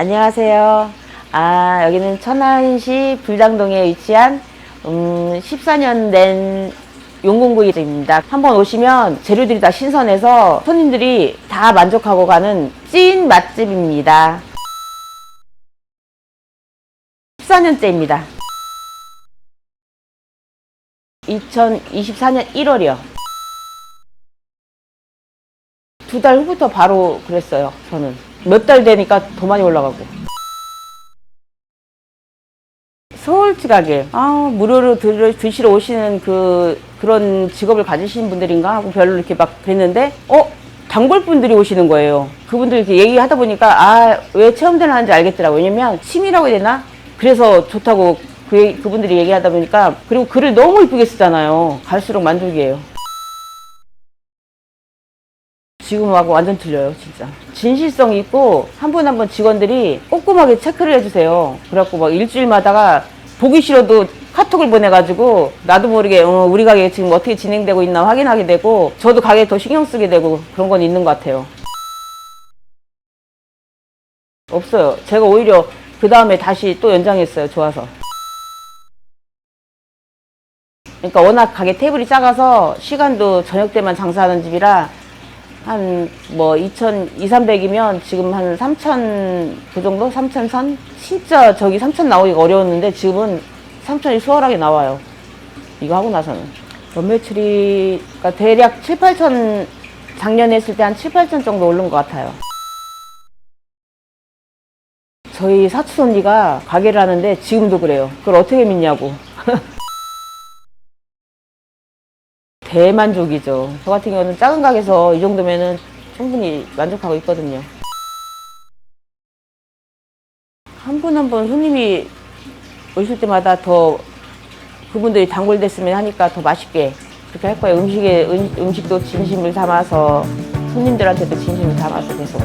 안녕하세요. 아, 여기는 천안시 불당동에 위치한 음, 14년 된 용궁구이입니다. 한번 오시면 재료들이 다 신선해서 손님들이 다 만족하고 가는 찐 맛집입니다. 14년째입니다. 2024년 1월이요. 두 달 후부터 바로 그랬어요, 저는. 몇 달 되니까 더 많이 올라가고. 지각에, 아, 무료로 들, 드시러 오시는 그, 그런 직업을 가지신 분들인가 하고 별로 이렇게 막 그랬는데, 어? 단골 분들이 오시는 거예요. 그분들 이렇게 얘기하다 보니까, 아, 왜 체험대를 하는지 알겠더라고요. 왜냐면, 취미라고 해야 되나? 그래서 좋다고 그, 그분들이 얘기하다 보니까, 그리고 글을 너무 이쁘게 쓰잖아요. 갈수록 만족이에요. 지금하고 완전 틀려요, 진짜. 진실성 있고, 한 분 한 분 직원들이 꼼꼼하게 체크를 해주세요. 그래갖고 막 일주일마다가 보기 싫어도 카톡을 보내가지고, 나도 모르게, 어, 우리 가게 지금 어떻게 진행되고 있나 확인하게 되고, 저도 가게에 더 신경 쓰게 되고, 그런 건 있는 것 같아요. 없어요. 제가 오히려 그 다음에 다시 또 연장했어요, 좋아서. 그러니까 워낙 가게 테이블이 작아서 시간도 저녁 때만 장사하는 집이라 한 뭐 2,000, 2, 300이면 지금 한3,000그 정도? 3,000 선? 진짜 저기 3,000 나오기가 어려웠는데 지금은 3,000이 수월하게 나와요. 이거 하고 나서는. 연매출이 그러니까 대략 7, 8천 작년에 했을 때 한 7, 8천 정도 오른 것 같아요. 저희 사촌 언니가 가게를 하는데 지금도 그래요. 그걸 어떻게 믿냐고. 대만족이죠. 저 같은 경우는 작은 가게에서 이 정도면은 충분히 만족하고 있거든요. 한 분 한 분 손님이 오실 때마다 더 그분들이 단골됐으면 하니까 더 맛있게 그렇게 할 거예요. 음식에 음, 음식도 진심을 담아서 손님들한테도 진심을 담아서 계속